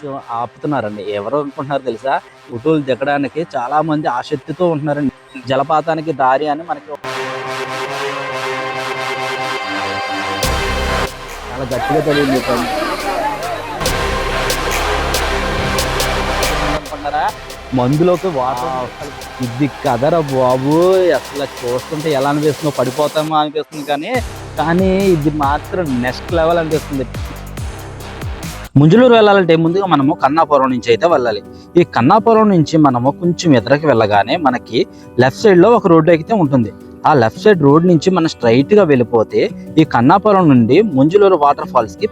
కొంచెం ఆపుతున్నారండి. ఎవరు అనుకుంటున్నారు తెలుసా? ఫోటోలు దిగడానికి చాలా మంది ఆసక్తితో ఉంటున్నారండి. జలపాతానికి దారి అని మనకి చాలా గట్టిగా తెలియదు అనుకుంటారా మందులోకి వాటర్ ఇది కదరా బాబు. అసలు చూస్తుంటే ఎలా అనిపిస్తుందో పడిపోతామో అనిపిస్తుంది కానీ కానీ ఇది మాత్రం నెక్స్ట్ లెవెల్ అనిపిస్తుంది. ముంజులూరు వెళ్ళాలంటే ముందుగా మనము కన్నాపురం నుంచి అయితే వెళ్ళాలి. ఈ కన్నాపురం నుంచి మనము కొంచెం ఎదురుకి వెళ్ళగానే మనకి లెఫ్ట్ సైడ్లో ఒక రోడ్డు అయితే ఉంటుంది. ఆ లెఫ్ట్ సైడ్ రోడ్ నుంచి మనం స్ట్రైట్గా వెళ్ళిపోతే ఈ కన్నాపురం నుండి ముంజులూరు వాటర్ ఫాల్స్కి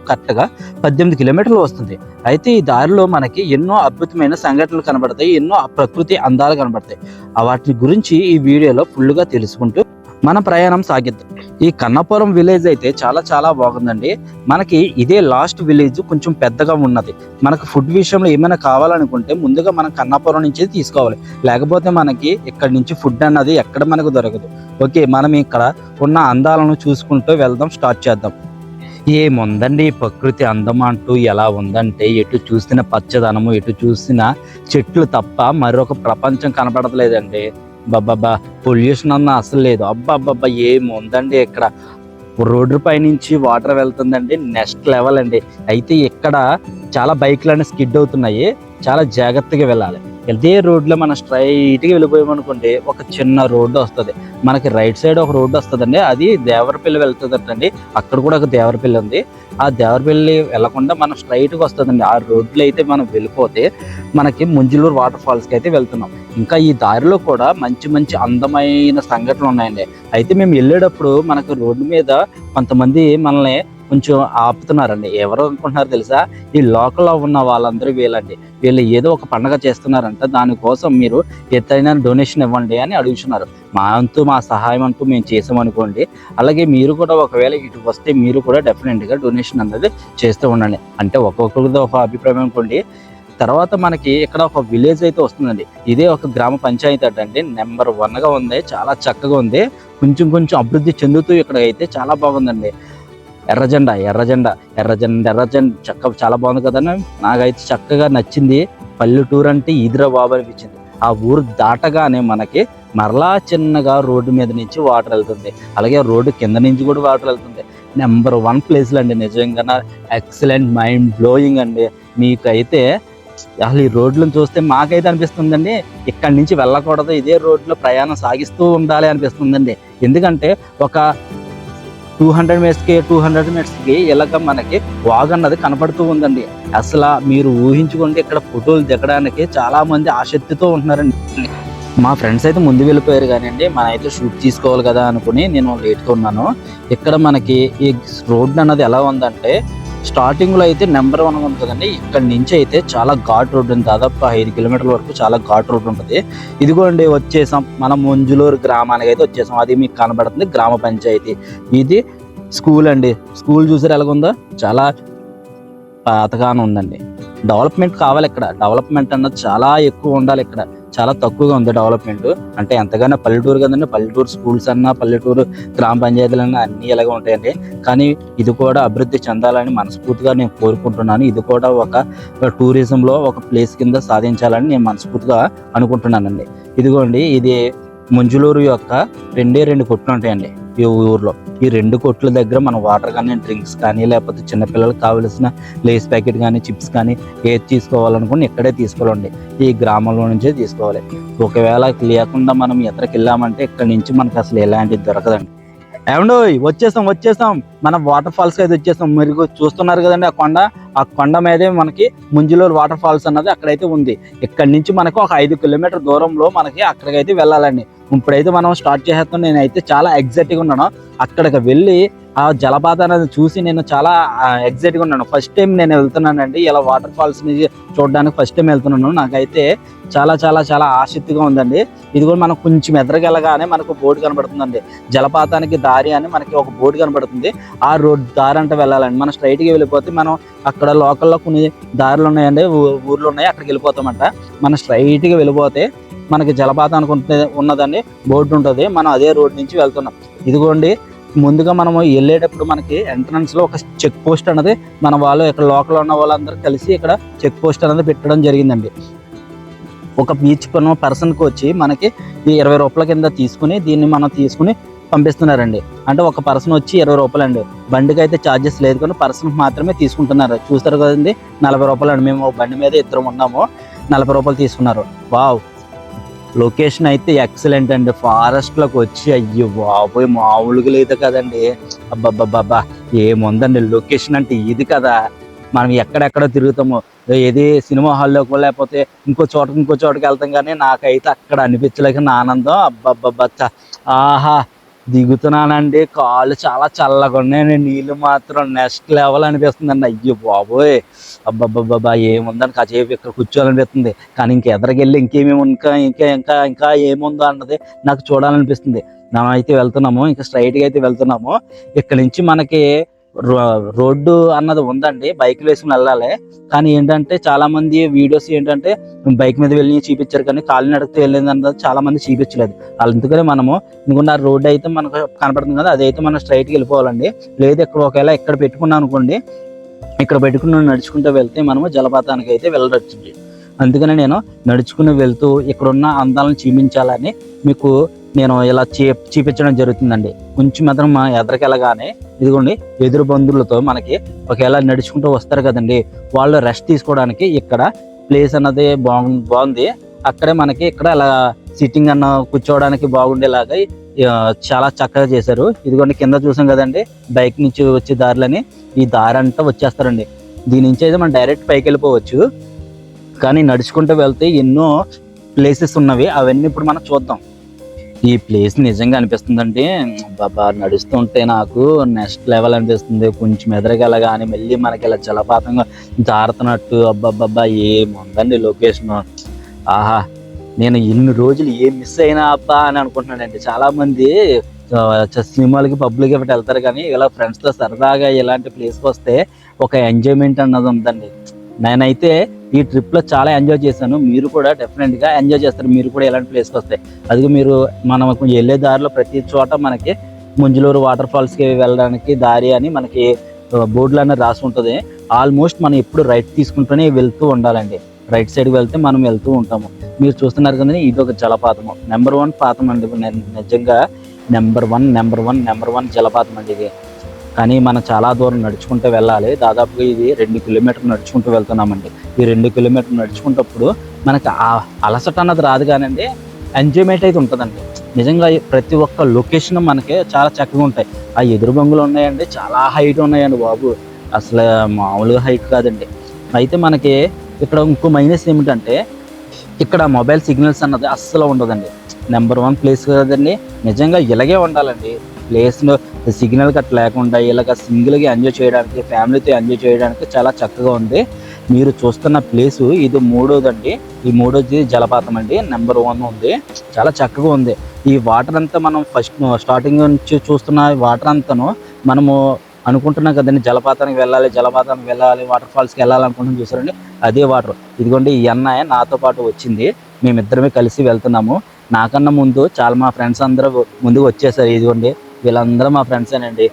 పద్దెనిమిది కిలోమీటర్లు వస్తుంది. అయితే ఈ దారిలో మనకి ఎన్నో అద్భుతమైన సంఘటనలు కనబడతాయి ఎన్నో ప్రకృతి అందాలు కనబడతాయి. ఆ వాటి గురించి ఈ వీడియోలో ఫుల్గా తెలుసుకుంటూ మన ప్రయాణం సాగిద్దాం. ఈ కన్నపురం విలేజ్ అయితే చాలా చాలా బాగుందండి. మనకి ఇదే లాస్ట్ విలేజ్ కొంచెం పెద్దగా ఉన్నది. మనకు ఫుడ్ విషయంలో ఏమైనా కావాలనుకుంటే ముందుగా మనం కన్నపురం నుంచి తీసుకోవాలి. లేకపోతే మనకి ఇక్కడ నుంచి ఫుడ్ అన్నది ఎక్కడ మనకు దొరకదు. ఓకే మనం ఇక్కడ ఉన్న అందాలను చూసుకుంటూ వెళ్దాం స్టార్ట్ చేద్దాం. ఏముందండి ప్రకృతి అందం అంటూ ఎలా ఉందంటే ఎటు చూసిన పచ్చదనము ఎటు చూసిన చెట్లు తప్ప మరొక ప్రపంచం కనపడట్లేదండి బాబా పొల్యూషన్ అన్న అసలు లేదు. అబ్బా ఏముందండి ఇక్కడ? రోడ్డు పై నుంచి వాటర్ వెళ్తుందండి నెక్స్ట్ లెవెల్ అండి. అయితే ఇక్కడ చాలా బైక్లు అనేవి స్కిడ్ అవుతున్నాయి. చాలా జాగ్రత్తగా వెళ్ళాలి. ఇదే రోడ్లో మనం స్ట్రైట్గా వెళ్ళిపోయామనుకోండి ఒక చిన్న రోడ్డు వస్తుంది. మనకి రైట్ సైడ్ ఒక రోడ్డు వస్తుందండి. అది దేవరపల్లి వెళ్తుందండి అక్కడ కూడా ఒక దేవరపల్లి ఉంది. ఆ దేవరపల్లి వెళ్ళకుండా మనం స్ట్రైట్గా వస్తుందండి. ఆ రోడ్లు అయితే మనం వెళ్ళిపోతే మనకి ముంజులూరు వాటర్ ఫాల్స్కి అయితే వెళ్తున్నాం. ఇంకా ఈ దారిలో కూడా మంచి మంచి అందమైన సంఘటనలు ఉన్నాయండి. అయితే మేము వెళ్ళేటప్పుడు మనకు రోడ్డు మీద కొంతమంది మనల్ని కొంచెం ఆపుతున్నారండి. ఎవరు అనుకుంటున్నారు తెలుసా? ఈ లోకల్లో ఉన్న వాళ్ళందరూ వీళ్ళండి. వీళ్ళు ఏదో ఒక పండగ చేస్తున్నారంట. దానికోసం మీరు ఎత్తైన డొనేషన్ ఇవ్వండి అని అడుగుతున్నారు. మా అంతు మా సహాయం అంటూ మేము చేసామనుకోండి అలాగే మీరు కూడా ఒకవేళ ఇటు వస్తే మీరు కూడా డెఫినెట్గా డొనేషన్ అనేది చేస్తూ ఉండండి. అంటే ఒక్కొక్కరితో ఒక అభిప్రాయం అనుకోండి. తర్వాత మనకి ఇక్కడ ఒక విలేజ్ అయితే వస్తుందండి. ఇదే ఒక గ్రామ పంచాయతీ అండి. నెంబర్ వన్గా ఉంది. చాలా చక్కగా ఉంది. కొంచెం కొంచెం అభివృద్ధి చెందుతూ ఇక్కడ అయితే చాలా బాగుందండి. ఎర్రజెండా ఎర్రజెండా ఎర్రజెండా ఎర్రజెండా చక్క చాలా బాగుంది కదండి. నాకైతే చక్కగా నచ్చింది. పల్లెటూరు అంటే ఇదిరా బాబు అనిపించింది. ఆ ఊరు దాటగానే మనకి మరలా చిన్నగా రోడ్డు మీద నుంచి వాటర్ వెళ్తుంది. అలాగే రోడ్డు కింద నుంచి కూడా వాటర్ వెళ్తుంది. నెంబర్ వన్ ప్లేస్లు అండి నిజంగా. ఎక్సలెంట్ మైండ్ బ్లోయింగ్ అండి. మీకైతే అసలు ఈ రోడ్లను చూస్తే మాకైతే అనిపిస్తుందండి. ఇక్కడి నుంచి వెళ్ళకూడదు. ఇదే రోడ్లో ప్రయాణం సాగిస్తూ ఉండాలి అనిపిస్తుందండి. ఎందుకంటే ఒక టూ హండ్రెడ్ మీటర్స్కి టూ హండ్రెడ్ మీటర్స్కి ఇలాగ మనకి వాగ్ అన్నది కనపడుతూ ఉందండి. అసలు మీరు ఊహించుకుంటే ఇక్కడ ఫోటోలు దిగడానికి చాలా మంది ఆసక్తితో ఉంటున్నారండి. మా ఫ్రెండ్స్ అయితే ముందు వెళ్ళిపోయారు కానివ్వండి మనైతే అయితే షూట్ తీసుకోవాలి కదా అనుకుని నేను లేట్గా ఉన్నాను. ఇక్కడ మనకి ఈ రోడ్ అన్నది ఎలా ఉందంటే స్టార్టింగ్లో అయితే నెంబర్ వన్ ఉంటుందండి ఇక్కడ నుంచి అయితే చాలా ఘాట్ రోడ్ ఉంది. దాదాపు ఐదు కిలోమీటర్ల వరకు చాలా ఘాట్ రోడ్ ఉంటుంది. ఇదిగోండి వచ్చేసాం. మన ముంజులూరు గ్రామానికి అయితే వచ్చేసాం. అది మీకు కనబడుతుంది గ్రామ పంచాయతీ. ఇది స్కూల్ అండి. స్కూల్ చూసారు ఎలాగుందో? చాలా పాతగానే ఉందండి డెవలప్మెంట్ కావాలి ఇక్కడ. డెవలప్మెంట్ అన్నది చాలా ఎక్కువ ఉండాలి ఇక్కడ. చాలా తక్కువగా ఉంది డెవలప్మెంట్ అంటే ఎంతగానో పల్లెటూరు కదండి పల్లెటూరు స్కూల్స్ అన్నా పల్లెటూరు గ్రామ పంచాయతీలు అన్నా అన్ని ఇలాగే ఉంటాయండి. కానీ ఇది కూడా అభివృద్ధి చెందాలని మనస్ఫూర్తిగా నేను కోరుకుంటున్నాను. ఇది కూడా ఒక టూరిజంలో ఒక ప్లేస్ కింద సాధించాలని నేను మనస్ఫూర్తిగా అనుకుంటున్నానండి. ఇదిగోండి ఇది ముంజులూరు యొక్క రెండే రెండు కొట్లు ఉంటాయండి. ఈ ఊర్లో. ఈ రెండు కొట్ల దగ్గర మనం వాటర్ కానీ డ్రింక్స్ కానీ లేకపోతే చిన్నపిల్లలకు కావలసిన లేస్ ప్యాకెట్ కానీ చిప్స్ కానీ ఏది తీసుకోవాలనుకుని ఇక్కడే తీసుకోవాలండి. ఈ గ్రామంలో నుంచే తీసుకోవాలి. ఒకవేళ లేకుండా మనం ఎక్కడికి వెళ్ళామంటే ఇక్కడ నుంచి మనకు అసలు ఎలాంటిది దొరకదండి. ఏమండో వచ్చేసాం వచ్చేసాం మన వాటర్ ఫాల్స్ అయితే వచ్చేసాం మీరు చూస్తున్నారు కదండి ఆ కొండ. ఆ కొండ మీదే మనకి ముంజులూరు వాటర్ ఫాల్స్ అన్నది అక్కడైతే ఉంది. ఇక్కడ నుంచి మనకు ఒక ఐదు కిలోమీటర్ దూరంలో మనకి అక్కడికైతే వెళ్ళాలండి. ఇప్పుడైతే మనం స్టార్ట్ చేసేస్తాం. నేనైతే చాలా ఎగ్జైట్గా ఉన్నాను. అక్కడికి వెళ్ళి ఆ జలపాతాన్ని చూసి నేను చాలా ఎగ్జైట్గా ఉన్నాను. ఫస్ట్ టైం నేను వెళ్తున్నానండి. ఇలా వాటర్ ఫాల్స్ని చూడడానికి ఫస్ట్ టైం వెళ్తున్నాను. నాకైతే చాలా చాలా చాలా ఆసక్తిగా ఉందండి. ఇది కూడా మనకు కొంచెం ఎదరగలగానే మనకు బోర్డు కనబడుతుందండి. జలపాతానికి దారి అని మనకి ఒక బోర్డు కనబడుతుంది. ఆ రోడ్ దారి అంటే వెళ్ళాలండి. మనం స్ట్రైట్గా వెళ్ళిపోతే మనం అక్కడ లోకల్లో కొన్ని దారులు ఉన్నాయండి. ఊ- ఊర్లు ఉన్నాయి. అక్కడికి వెళ్ళిపోతామంట. మనం స్ట్రైట్గా గా వెళ్ళిపోతే మనకి జలపాతం అనుకుంటే ఉన్నదండి. బోర్డు ఉంటుంది. మనం అదే రోడ్ నుంచి వెళ్తున్నాం. ఇదిగోండి ముందుగా మనం వెళ్ళేటప్పుడు మనకి ఎంట్రన్స్లో ఒక చెక్ పోస్ట్ అనేది మన వాళ్ళు ఇక్కడ లోకల్ ఉన్న వాళ్ళందరూ కలిసి ఇక్కడ చెక్ పోస్ట్ అనేది పెట్టడం జరిగిందండి. ఒక బీచ్ పను పర్సన్కి వచ్చి మనకి ఈ ఇరవై రూపాయల కింద తీసుకుని దీన్ని మనం తీసుకుని పంపిస్తున్నారండి. అంటే ఒక పర్సన్ వచ్చి ఇరవై రూపాయలు అండి బండికి అయితే ఛార్జెస్ లేదు కానీ పర్సన్ మాత్రమే తీసుకుంటున్నారు. చూస్తారు కదండి నలభై రూపాయలు అండి మేము బండి మీద ఇద్దరం ఉన్నాము నలభై రూపాయలు తీసుకున్నారు. వావ్! లొకేషన్ అయితే ఎక్సలెంట్ అండి. ఫారెస్ట్లోకి వచ్చి అయ్యో బాబోయ్ మామూలుగా లేదు కదండి. అబ్బబ్బబ్బబ్బా ఏముందండి లొకేషన్ అంటే ఇది కదా. మనం ఎక్కడెక్కడ తిరుగుతాము. ఏది సినిమా హాల్లోకి లేకపోతే ఇంకో చోట ఇంకో చోటకి వెళ్తాం కానీ నాకైతే అక్కడ అనిపించలేక నా ఆనందం. అబ్బాబ్బాబ్బా ఆహా దిగుతున్నానండి. కాళ్ళు చాలా చల్లగా ఉన్నాయండి. నీళ్ళు మాత్రం నెక్స్ట్ లెవెల్ అనిపిస్తుందండి. అయ్యో బాబోయ్. అబ్బబ్బబ్బా ఏముందని కాసేపు ఇక్కడ కూర్చోవాలనిపిస్తుంది. కానీ ఇంక ఎదరికెళ్ళి ఇంకేమేమి ఇంకా ఇంకా ఇంకా ఇంకా ఏముందో అన్నది నాకు చూడాలనిపిస్తుంది. మనం అయితే వెళ్తున్నాము. ఇంకా స్ట్రైట్గా అయితే వెళ్తున్నాము. ఇక్కడ నుంచి మనకి రోడ్డు అన్నది ఉందండి బైక్లు వేసుకుని వెళ్ళాలి. కానీ ఏంటంటే చాలా మంది వీడియోస్ ఏంటంటే బైక్ మీద వెళ్ళి చూపించారు కానీ కాళ్ళు నడుపుతూ వెళ్ళింది అన్నది చాలా మంది చూపించలేదు. అందుకనే మనము ఇంకొన్న రోడ్డు అయితే మనకు కనపడుతుంది కదా అదైతే మనం స్ట్రైట్కి వెళ్ళిపోవాలండి. లేదు ఇక్కడ ఒకవేళ ఇక్కడ పెట్టుకున్నాం అనుకోండి ఇక్కడ పెట్టుకుని నడుచుకుంటూ వెళ్తే మనము జలపాతానికి అయితే వెళ్ళొచ్చు అందుకనే నేను నడుచుకుని వెళ్తూ ఇక్కడున్న అందాలను చూపించాలని మీకు నేను ఇలా చీ చూపించడం జరుగుతుందండి. కొంచెం మాత్రం మా ఎదరికెళ్ళగానే ఇదిగోండి ఎదురు బంధువులతో మనకి ఒకవేళ నడుచుకుంటూ వస్తారు కదండి. వాళ్ళు రెస్ట్ తీసుకోవడానికి ఇక్కడ ప్లేస్ అన్నది బాగు బాగుంది. అక్కడే మనకి ఇక్కడ అలా సిట్టింగ్ అన్న కూర్చోవడానికి బాగుండేలాగా చాలా చక్కగా చేశారు. ఇదిగోండి కింద చూసాం కదండి బైక్ నుంచి వచ్చే దారిలని ఈ దారి అంతా వచ్చేస్తారండి. దీని నుంచి అయితే మనం డైరెక్ట్ పైకి వెళ్ళిపోవచ్చు. కానీ నడుచుకుంటూ వెళ్తే ఎన్నో ప్లేసెస్ ఉన్నవి అవన్నీ ఇప్పుడు మనం చూద్దాం. ఈ ప్లేస్ నిజంగా అనిపిస్తుందంటే బాబా నడుస్తుంటే నాకు నెక్స్ట్ లెవెల్ అనిపిస్తుంది. కొంచెం ఎదరగలగాని మళ్ళీ మనకి ఇలా జలపాతంగా జారుతున్నట్టు అబ్బాబ్బాబ్బా ఏముందండి లొకేషన్ ఆహా నేను ఇన్ని రోజులు ఏం మిస్ అయినా అబ్బా అని అనుకుంటున్నానండి. చాలామంది చ- సినిమాలకి పబ్లిక్ ఇవ్వటి వెళ్తారు కానీ ఇలా ఫ్రెండ్స్తో సరదాగా ఇలాంటి ప్లేస్కి వస్తే ఒక ఎంజాయ్మెంట్ అన్నది ఉందండి. నేనైతే ఈ ట్రిప్లో చాలా ఎంజాయ్ చేశాను. మీరు కూడా డెఫినెట్గా ఎంజాయ్ చేస్తారు. మీరు కూడా ఇలాంటి ప్లేస్కి వస్తే. అది మీరు మనం వెళ్ళే దారిలో ప్రతి చోట మనకి ముంజులూరు వాటర్ ఫాల్స్కి వెళ్ళడానికి దారి అని మనకి బోర్డులు అనేది రాసి ఉంటుంది. ఆల్మోస్ట్ మనం ఎప్పుడు రైట్ తీసుకుంటూనే వెళ్తూ ఉండాలండి. రైట్ సైడ్ వెళ్తే మనం వెళ్తూ ఉంటాము. మీరు చూస్తున్నారు కదండి ఇది ఒక జలపాతము. నెంబర్ వన్ పాతం అండి నిజంగా number one number one number one జలపాతం అండి ఇది. కానీ మనం చాలా దూరం నడుచుకుంటూ వెళ్ళాలి. దాదాపుగా ఇది రెండు కిలోమీటర్లు నడుచుకుంటూ వెళ్తున్నామండి. ఈ రెండు కిలోమీటర్లు నడుచుకుంటప్పుడు మనకి ఆ అలసట అన్నది రాదు కానండి ఎంజాయ్మెంట్ అయితే ఉంటుందండి. నిజంగా ప్రతి ఒక్క లొకేషన్ మనకి చాలా చక్కగా ఉంటాయి. ఆ ఎదురు బొంగులు ఉన్నాయండి చాలా హైట్ ఉన్నాయండి బాబు. అసలు మామూలుగా హైట్ కాదండి. అయితే మనకి ఇక్కడ ఇంకో మైనస్ ఏమిటంటే ఇక్కడ మొబైల్ సిగ్నల్స్ అన్నది అస్సలు ఉండదండి. నెంబర్ వన్ ప్లేస్ కదండి. నిజంగా ఇలాగే ఉండాలండి. ప్లేస్లో సిగ్నల్ కట్ లేకుండా ఇలాగ సింగిల్గా ఎంజాయ్ చేయడానికి ఫ్యామిలీతో ఎంజాయ్ చేయడానికి చాలా చక్కగా ఉంది. మీరు చూస్తున్న ప్లేసు ఇది మూడోదండి ఈ మూడోది జలపాతం అండి. నెంబర్ వన్ ఉంది. చాలా చక్కగా ఉంది. ఈ వాటర్ అంతా మనం ఫస్ట్ స్టార్టింగ్ నుంచి చూస్తున్న వాటర్ అంతాను మనము అనుకుంటున్నాం కదండి జలపాతానికి వెళ్ళాలి జలపాతానికి వెళ్ళాలి వాటర్ ఫాల్స్కి వెళ్ళాలి అనుకుంటున్నాం చూసారండి. అదే వాటర్. ఇదిగోండి ఈ అన్నయ్య నాతో పాటు వచ్చింది. మేమిద్దరమే కలిసి వెళ్తున్నాము. నాకన్నా ముందు చాలా మా ఫ్రెండ్స్ అందరూ ముందుకు వచ్చేసారు. ఇదిగోండి వీళ్ళందరూ మా ఫ్రెండ్సేనండి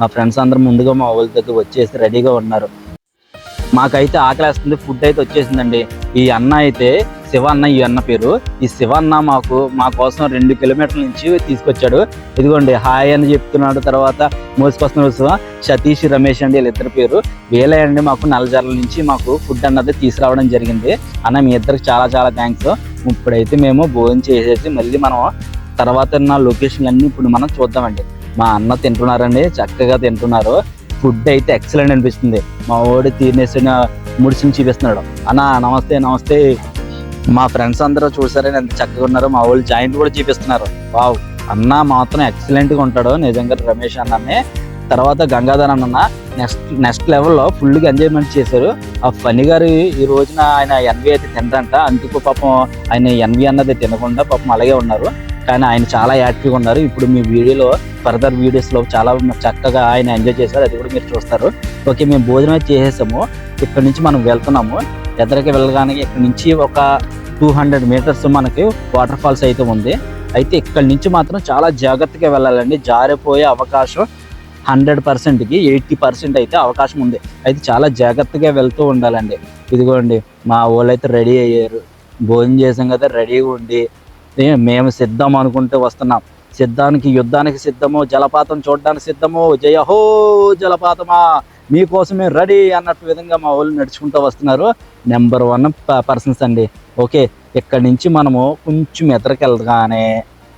మా ఫ్రెండ్స్ అందరూ ముందుగా మా వాళ్ళ దగ్గర వచ్చేసి రెడీగా ఉన్నారు. మాకైతే ఆకలేస్తుంది ఫుడ్ అయితే వచ్చేసిందండి. ఈ అన్న అయితే శివ అన్న ఈ అన్న పేరు. ఈ శివ అన్న మాకు మా కోసం రెండు కిలోమీటర్ల నుంచి తీసుకొచ్చాడు. ఇదిగోండి హాయ్ అని చెప్తున్నాడు తర్వాత మోసుకొస్తున్న సతీష్ రమేష్ అండి వీళ్ళిద్దరి పేరు. వీళ్ళే అండి మాకు నల్లజర్ల నుంచి మాకు ఫుడ్ అన్నది తీసుకురావడం జరిగింది. అన్న మీ ఇద్దరికి చాలా చాలా థ్యాంక్స్ ఇప్పుడైతే మేము భోజనం చేసేసి మళ్ళీ మనం తర్వాత నా లొకేషన్లు అన్నీ ఇప్పుడు మనం చూద్దామండి. మా అన్న తింటున్నారండి చక్కగా తింటున్నారు. ఫుడ్ అయితే ఎక్సలెంట్ అనిపిస్తుంది. మా ఓడి తినేసిన ముడిసిని చూపిస్తున్నాడు. అన్న నమస్తే నమస్తే. మా ఫ్రెండ్స్ అందరూ చూసారని ఎంత చక్కగా ఉన్నారు మా వాళ్ళు జాయింట్ కూడా చూపిస్తున్నారు. వావ్ అన్న మాత్రం ఎక్సలెంట్గా ఉంటాడు నిజంగా రమేష్ అన్ననే. తర్వాత గంగాధర్ అన్న నెక్స్ట్ నెక్స్ట్ లెవెల్లో ఫుల్గా ఎంజాయ్మెంట్ చేశారు. ఆ ఫని గారు ఈ రోజున ఆయన ఎన్వి అయితే తినరంట. అందుకు పాపం ఆయన ఎన్వి అన్నది తినకుండా పాపం అలాగే ఉన్నారు. కానీ ఆయన చాలా యాక్టివ్గా ఉన్నారు. ఇప్పుడు మీ వీడియోలో ఫర్దర్ వీడియోస్లో చాలా చక్కగా ఆయన ఎంజాయ్ చేశారు. అది కూడా మీరు చూస్తారు. ఓకే మేము భోజనం అయితే చేసేసాము. ఇక్కడ నుంచి మనం వెళ్తున్నాము. ఎదరికి వెళ్ళగానే ఇక్కడ నుంచి ఒక టూ హండ్రెడ్ మీటర్స్ మనకి వాటర్ ఫాల్స్ అయితే ఉంది. అయితే ఇక్కడి నుంచి మాత్రం చాలా జాగ్రత్తగా వెళ్ళాలండి. జారిపోయే అవకాశం హండ్రెడ్ పర్సెంట్కి ఎయిటీ పర్సెంట్ అయితే అవకాశం ఉంది. అయితే చాలా జాగ్రత్తగా వెళ్తూ ఉండాలండి. ఇదిగోండి మా వాళ్ళు అయితే రెడీ అయ్యారు. భోజనం చేసాం కదా రెడీగా ఉండి మేము సిద్ధం అనుకుంటూ వస్తున్నాం. సిద్ధానికి యుద్ధానికి సిద్ధము జలపాతం చూడడానికి సిద్ధము. జయహో జలపాతమా మీకోసమే రెడీ అన్నట్టు విధంగా మా వాళ్ళు నడుచుకుంటూ వస్తున్నారు. నెంబర్ వన్ పర్సన్స్ అండి. ఓకే ఇక్కడి నుంచి మనము కొంచెం ఎదరికెళ్ళగానే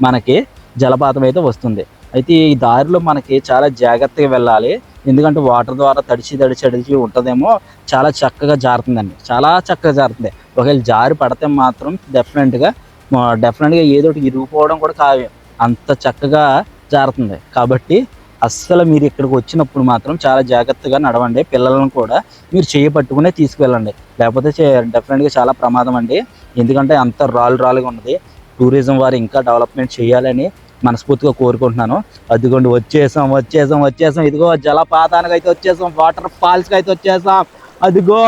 మనకి జలపాతం అయితే వస్తుంది. అయితే ఈ దారిలో మనకి చాలా జాగ్రత్తగా వెళ్ళాలి. ఎందుకంటే వాటర్ ద్వారా తడిచి తడిచి తడిచి ఉంటుందేమో చాలా చక్కగా జారుతుందండి. చాలా చక్కగా జారుతుంది. ఒకవేళ జారి పడితే మాత్రం డెఫినెట్గా డెఫినెట్గా ఏదో ఒకటి ఇరిగిపోవడం కూడా కావ్యం అంత చక్కగా జారుతుంది. కాబట్టి అస్సలు మీరు ఇక్కడికి వచ్చినప్పుడు మాత్రం చాలా జాగ్రత్తగా నడవండి. పిల్లలను కూడా మీరు చేయి పట్టుకునే తీసుకువెళ్ళండి. లేకపోతే డెఫినెట్గా చాలా ప్రమాదం అండి. ఎందుకంటే అంత రాళ్ళు రాలుగా ఉన్నది. టూరిజం వారు ఇంకా డెవలప్మెంట్ చేయాలని మనస్ఫూర్తిగా కోరుకుంటున్నాను. అదిగోండి వచ్చేసాం వచ్చేసాం వచ్చేసాం. ఇదిగో జలపాతానికి అయితే వచ్చేసాం. వాటర్ ఫాల్స్కి అయితే వచ్చేసాం. అదిగో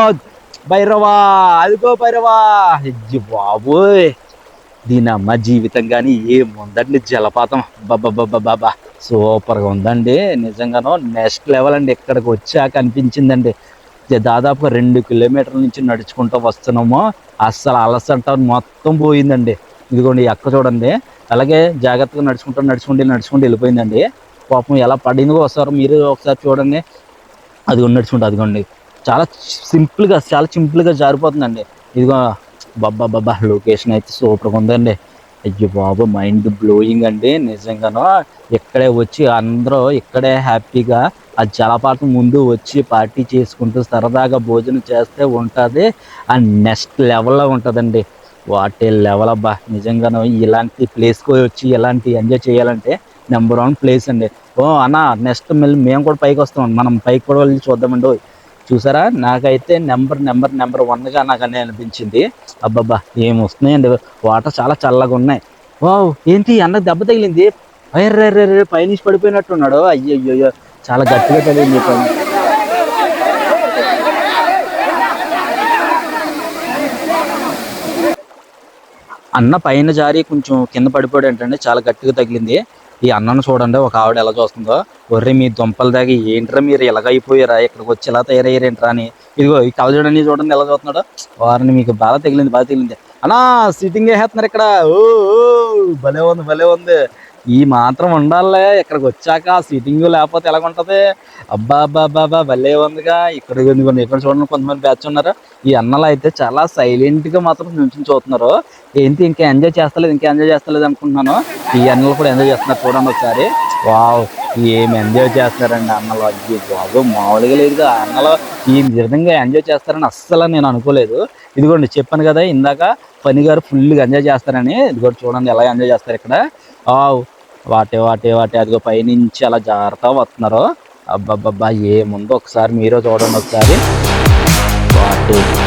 భైరవా అదిగో భైరవా. బాబోయ్. దీని అమ్మ జీవితం కానీ ఏముందండి జలపాతం. బాబా సూపర్గా ఉందండి. నిజంగానో నెక్స్ట్ లెవెల్ అండి ఇక్కడికి వచ్చాక అనిపించిందండి. దాదాపు రెండు కిలోమీటర్ల నుంచి నడుచుకుంటూ వస్తున్నాము. అస్సలు అలసట మొత్తం పోయిందండి. ఇదిగోండి ఈ అక్క చూడండి. అలాగే జాగ్రత్తగా నడుచుకుంటూ నడుచుకుంటూ నడుచుకుంటూ వెళ్ళిపోయిందండి. పాపం ఎలా పడిందో ఒకసారి మీరు ఒకసారి చూడండి. అదిగోండి నడుచుకుంటూ అదిగోండి. చాలా సింపుల్గా చాలా సింపుల్గా జారిపోతుందండి. ఇదిగో బాబా బాబా లొకేషన్ అయితే సూపర్గా ఉందండి. అయ్యో బాబు మైండ్ బ్లోయింగ్ అండి నిజంగానో. ఇక్కడే వచ్చి అందరూ ఇక్కడే హ్యాపీగా ఆ జలపాతం ముందు వచ్చి పార్టీ చేసుకుంటూ సరదాగా భోజనం చేస్తే ఉంటుంది. ఆ నెక్స్ట్ లెవెల్లో ఉంటుందండి. వాటి లెవెల్ అబ్బా నిజంగానో ఇలాంటి ప్లేస్కి వచ్చి ఇలాంటి ఎంజాయ్ చేయాలంటే నెంబర్ వన్ ప్లేస్ అండి. ఓ అన్న నెక్స్ట్ మళ్ళీ మేము కూడా పైకి వస్తాం మనం పైకి కూడా వెళ్ళి చూద్దామండి. చూసారా? నాకైతే నెంబర్ నెంబర్ నెంబర్ వన్గా నాకు అని అనిపించింది. అబ్బబ్బా ఏం వస్తున్నాయండి? వాటర్ చాలా చల్లగా ఉన్నాయి. వావ్ ఏంటి? అన్నకు దెబ్బ తగిలింది? అయ్యర్రే పైనుంచి పడిపోయినట్టున్నాడు. ఉన్నాడు అయ్యో చాలా గట్టిగా తగిలింది పైన. అన్న పైన జారి కొంచెం కింద పడిపోయాడు ఏంటంటే చాలా గట్టిగా తగిలింది. ఈ అన్నను చూడండి ఒక ఆవిడ ఎలా చూస్తుందో. ఒర్రి మీ దుంపలు దాగి ఏంట్రా మీరు ఇలాగైపోయారా ఇక్కడికి వచ్చి ఎలా తయారయ్యారేంట్రా అని. ఇదిగో ఈ కళ చూడండి చూడండి ఎలా చూస్తున్నాడు. వారిని మీకు బాగా తగిలింది బాగా తగిలింది. అన్నా సిట్టింగ్ వేసేస్తున్నారు ఇక్కడ? ఓ, భలే ఉంది భలే ఉంది. ఈ మాత్రం ఉండాలే ఇక్కడికి వచ్చాక సీటింగ్ లేకపోతే ఎలాగుంటుంది అబ్బా అబ్బా అబ్బా అబ్బా భలే ఉందిగా. ఇక్కడ ఇక్కడ చూడండి కొంతమంది బ్యాచ్ ఉన్నారు. ఈ అన్నలు అయితే చాలా సైలెంట్గా మాత్రం నుంచి చూస్తున్నారు. ఏంటి ఇంకా ఎంజాయ్ చేస్తలేదు ఇంకా ఎంజాయ్ చేస్తలేదు అనుకుంటున్నాను. ఈ అన్నలు కూడా ఎంజాయ్ చేస్తున్నారు చూడండి ఒకసారి. వావ్ ఏం ఎంజాయ్ చేస్తారండి అన్నలు. అయ్యి బాబు మామూలుగా లేదు అన్నలు ఈ విధంగా ఎంజాయ్ చేస్తారని అస్సలు నేను అనుకోలేదు. ఇదిగోండి చెప్పాను కదా ఇందాక పని గారు ఫుల్గా ఎంజాయ్ చేస్తారని. ఇదిగోండి చూడండి ఎలా ఎంజాయ్ చేస్తారు ఇక్కడ. Wow what a what a what a. అదిగో పైనుంచి అలా జాగ్రత్తగా వస్తున్నారు. అబ్బబ్బబ్బా ఏముందో ఒకసారి మీరే చూడండి ఒకసారి. వాటి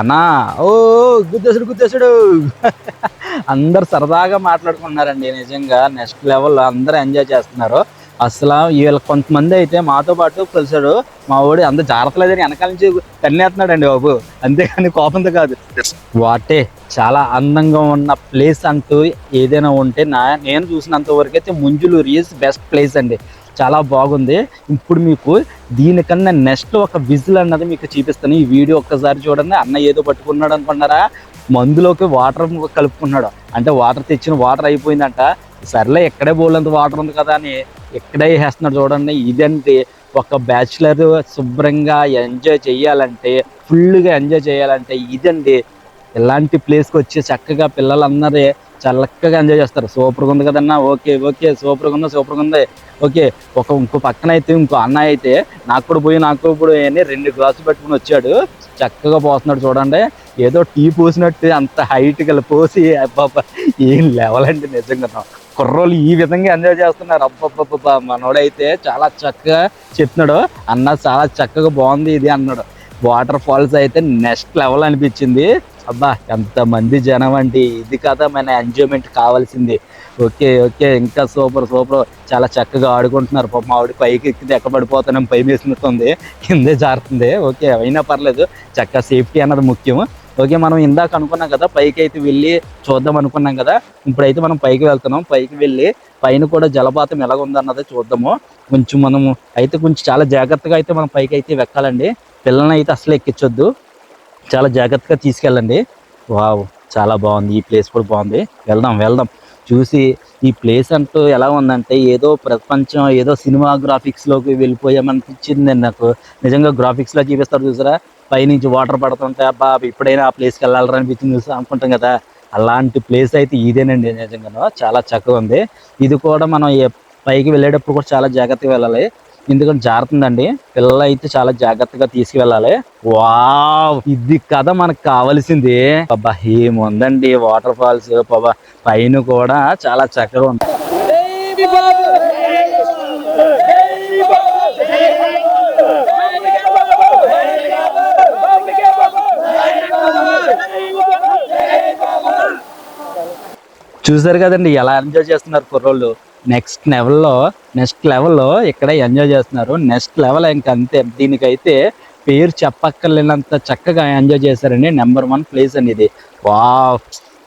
అన్నా ఓ గుద్దేశుడు గుద్దేశుడు అందరు సరదాగా మాట్లాడుకుంటున్నారండి. నిజంగా నెక్స్ట్ లెవెల్ అందరూ ఎంజాయ్ చేస్తున్నారు. అసలు వీళ్ళ కొంతమంది అయితే మాతో పాటు కలిసాడు మా వాడు అంత జాగ్రత్త లేదని వెనకాల నుంచి తన్నేస్తున్నాడండి బాబు. అంతేగాని కోపంతో కాదు. వాటే చాలా అందంగా ఉన్న ప్లేస్ అంటూ ఏదైనా ఉంటే నా నేను చూసినంత వరకు అయితే ముంజులూరు ఈజ్ బెస్ట్ ప్లేస్ అండి. చాలా బాగుంది. ఇప్పుడు మీకు దీనికన్నా నెక్స్ట్ ఒక విజిల్ అన్నది మీకు చూపిస్తాను. ఈ వీడియో ఒక్కసారి చూడండి. అన్న ఏదో పట్టుకున్నాడు అనుకున్నారా మందులోకి వాటర్ కలుపుకున్నాడు. అంటే వాటర్ తెచ్చిన వాటర్ అయిపోయిందంట. సర్లే ఇక్కడే బోలంత వాటర్ ఉంది కదా అని ఇక్కడే వేస్తున్నాడు చూడండి. ఇదంటే ఒక బ్యాచులర్ శుభ్రంగా ఎంజాయ్ చేయాలంటే ఫుల్గా ఎంజాయ్ చేయాలంటే ఇదండి. ఇలాంటి ప్లేస్కి వచ్చి చక్కగా పిల్లలందరూ చల్లగా ఎంజాయ్ చేస్తారు. సూపర్గా ఉంది కదన్నా. ఓకే ఓకే సూపర్గా ఉందా సూపర్గా ఉంది. ఓకే ఒక ఇంకో పక్కన అయితే ఇంకో అన్న అయితే నాకు కూడా పోయి నాకు కూడా అని రెండు గ్లాసులు పెట్టుకుని వచ్చాడు. చక్కగా పోస్తున్నాడు చూడండి. ఏదో టీ పోసినట్టు అంత హైట్ గల పోసి అబ్బాబా ఏం లెవెల్ అండి నిజంగా. కుర్రోళ్ళు ఈ విధంగా ఎంజాయ్ చేస్తున్నారు. అబ్బబ్బబ్బ మనోడైతే చాలా చక్కగా చెప్తున్నాడు. అన్న చాలా చక్కగా బాగుంది ఇది అన్నాడు. వాటర్ ఫాల్స్ అయితే నెక్స్ట్ లెవెల్ అనిపించింది. అబ్బా ఎంత మంది జనం అండి ఇది కదా మన ఎంజాయ్మెంట్ కావాల్సింది. ఓకే ఓకే ఇంకా సూపర్ సూపర్. చాలా చక్కగా ఆడుకుంటున్నారు. పాపం ఆవిడ పైకి ఎక్కితే ఎక్కబడిపోతున్నాం పై వేసినట్టుంది. కిందే జారుతుంది. ఓకే అయినా పర్లేదు. చక్కగా సేఫ్టీ అన్నది ముఖ్యం. ఓకే మనం ఇందాక అనుకున్నాం కదా పైకి అయితే వెళ్ళి చూద్దాం అనుకున్నాం కదా. ఇప్పుడైతే మనం పైకి వెళ్తున్నాం. పైకి వెళ్ళి పైన కూడా జలపాతం ఎలా ఉందన్నది చూద్దాము. కొంచెం మనము అయితే కొంచెం చాలా జాగ్రత్తగా అయితే మనం పైకి అయితే వెక్కాలండి పిల్లల్ని అయితే అసలు ఎక్కించొద్దు. చాలా జాగ్రత్తగా తీసుకెళ్ళండి. వావ్ చాలా బాగుంది. ఈ ప్లేస్ కూడా బాగుంది. వెళ్దాం వెళ్దాం. చూసి ఈ ప్లేస్ అంటూ ఎలా ఉందంటే ఏదో ప్రపంచం ఏదో సినిమా గ్రాఫిక్స్లోకి వెళ్ళిపోయామనిపించింది నాకు. నిజంగా గ్రాఫిక్స్లో చూపిస్తారు చూసారా? పైనుంచి వాటర్ పడుతుంటే అబ్బా ఇప్పుడైనా ఆ ప్లేస్కి వెళ్ళాలని అనిపించింది అనుకుంటాం కదా. అలాంటి ప్లేస్ అయితే ఇదేనండి నిజంగా చాలా చక్కగా ఉంది. ఇది కూడా మనం ఏ- పైకి వెళ్ళేటప్పుడు కూడా చాలా జాగ్రత్తగా వెళ్ళాలి. ఎందుకంటే జారుతుందండి. పిల్లలు అయితే చాలా జాగ్రత్తగా తీసుకువెళ్ళాలి. వావ్! ఇది కదా మనకు కావాల్సింది. బాబా ఏముందండి? వాటర్ ఫాల్స్ బాబా పైన కూడా చాలా చక్కగా ఉంది. చూసారు కదండి ఎలా ఎంజాయ్ చేస్తున్నారు కుర్రోళ్ళు. నెక్స్ట్ లెవెల్లో నెక్స్ట్ లెవెల్లో ఇక్కడ ఎంజాయ్ చేస్తున్నారు. నెక్స్ట్ లెవెల్ ఇంకా అంతే. దీనికైతే పేరు చెప్పక్కర్లేనంత చక్కగా ఎంజాయ్ చేశారండి. నెంబర్ వన్ ప్లేస్ అండి ఇది. వా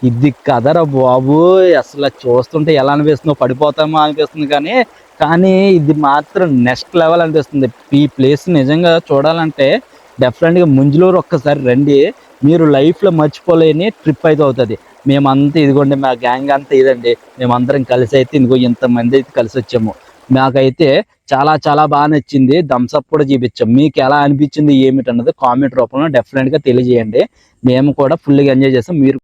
ఇది కదరా బాబు! అసలు చూస్తుంటే ఎలా అనిపిస్తుందో పడిపోతామో అనిపిస్తుంది కానీ కానీ ఇది మాత్రం నెక్స్ట్ లెవెల్ అనిపిస్తుంది. ఈ ప్లేస్ నిజంగా చూడాలంటే డెఫినెట్గా ముంజులూరు ఒక్కసారి రండి. మీరు లైఫ్లో మర్చిపోలేని ట్రిప్ అయితే అవుతుంది. మేమంతా ఇదిగోండి మా గ్యాంగ్ అంతా ఇదండి. మేమందరం కలిసి అయితే ఇదిగో ఇంతమంది అయితే కలిసి వచ్చాము. మాకైతే చాలా చాలా బాగా నచ్చింది. థమ్స్అప్ కూడా చూపించాం. మీకు ఎలా అనిపించింది ఏమిటన్నది కామెంట్ రూపంలో డెఫినెట్గా తెలియజేయండి. మేము కూడా ఫుల్గా ఎంజాయ్ చేస్తాం. మీరు